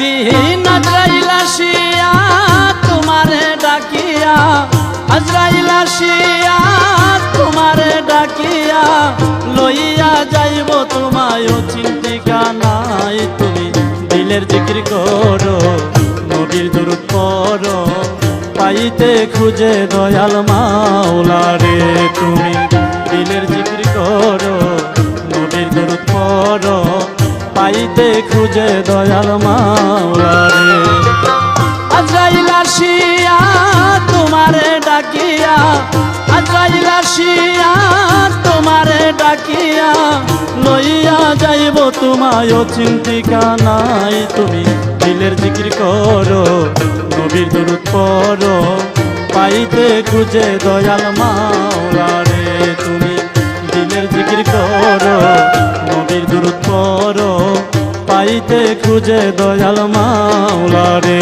দিন আজরাইলাসিয়া তোমারে ডাকিয়া আজরাইলাসিয়া তোমারে ডাকিয়া, লইয়া যাইব তোমায় চিন্তিকা নাই তুমি। দিলের জিকির করো, নবীর দূর করো পাইতে খুঁজে দয়াল মাওলা তুমি। দিলের জিকির করো, নবীর দূর করো পাইতে খুঁজে দয়াল মাওলা রে। আজরাইল তোমারে ডাকিয়া, আজরাইল আসিয়া তোমারে ডাকিয়া, লইয়া যাইব তোমায় চিন্তিকা নাই তুমি দিলের জিকির করো নবীর দূরত করো পাইতে খুঁজে দয়াল মাওলা পাইতে খুঁজে দয়াল মাওলা রে।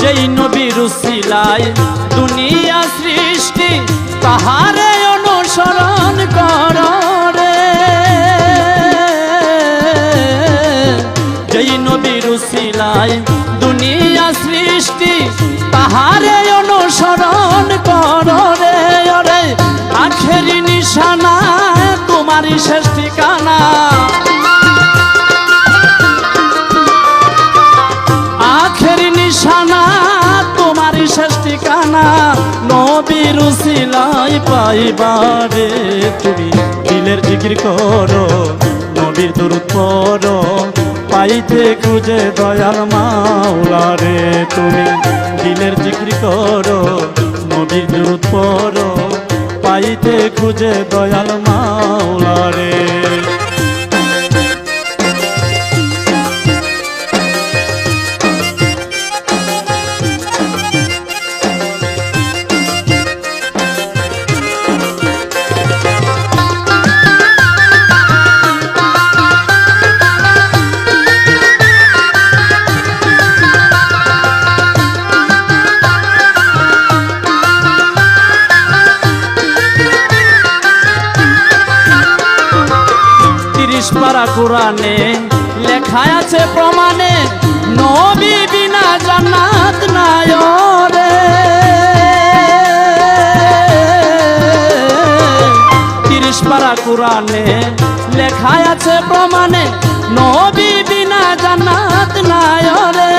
যেই নবীর দুনিয়া সৃষ্টি তাহারে তাহারে অনুসরণ কর রে ওরে আখেরি নিশানা, তোমারই শেষ ঠিকানা। আখের নিশানা, তোমারই শেষ ঠিকানা। নবীর উসিলাই পাইবারে তুমি। দিলের জিকির করো, নবীর দূরত করো পাইতে খুঁজে দয়াল মাওলা রে তুমি। দিলের জিক্রি করো, নবীর জুত করো পাইতে খুঁজে দয়াল মাওলা রে। তিরিশ পারা কোরআনে লেখা আছে প্রমাণে, নবী বিনা জান্নাত নাই রে তিরিশ পারা কোরআনে লেখা আছে প্রমাণে, নবী বিনা জান্নাত নাই রে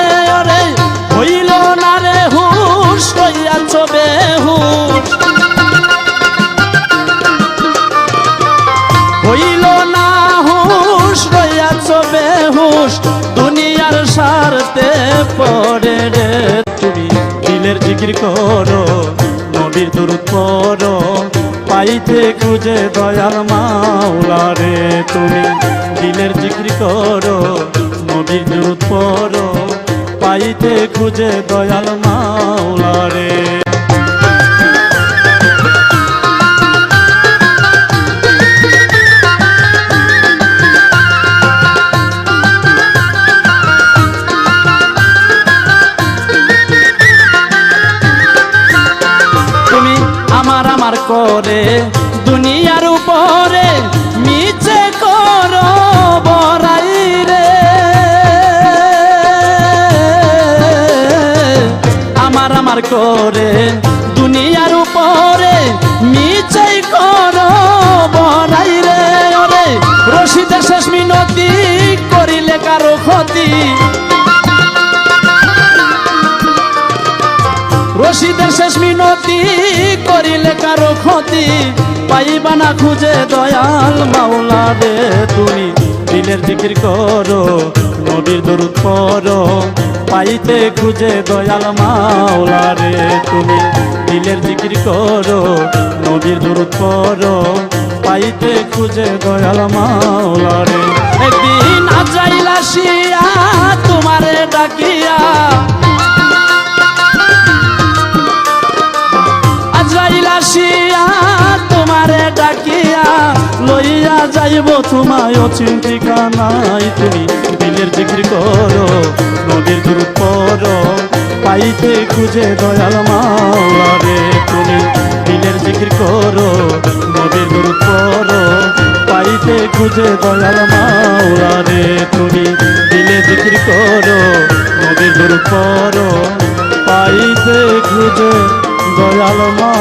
পড়ে রে তুমি, দিলের জিকির করো, নবীর দূর করো পাইতে খুঁজে দয়াল মাওলা রে তুমি, দিলের জিকির করো, নবীর দূরত করো পাইতে খুঁজে দয়াল মাওলা রে। করে মিনতি করিলে কারও ক্ষতি? পাইবা না খুঁজে দয়াল মাওলা রে তুমি। দিলের জিকির করো, নবীর দরুদ করো পাইতে খুঁজে দয়াল মাওলা রে তুমি। দিলের জিকির করো, নবীর দরুদ করো পাইতে খুঁজে দয়াল মাওলা রে যাইব তোমায় চিন্তিকা নাই তুমি। দিলের জিকির করো, নদীর দূর করো পাইতে খুঁজে দয়াল মাওলা তুমি। দিলের জিকির করো নবীর দরুদ পড়ো, পাইতে খুঁজে দয়াল মাওলা তুমি। দিলে জিকির করো নবীর দরুদ পড়ো, পাইতে খুঁজে দয়াল মা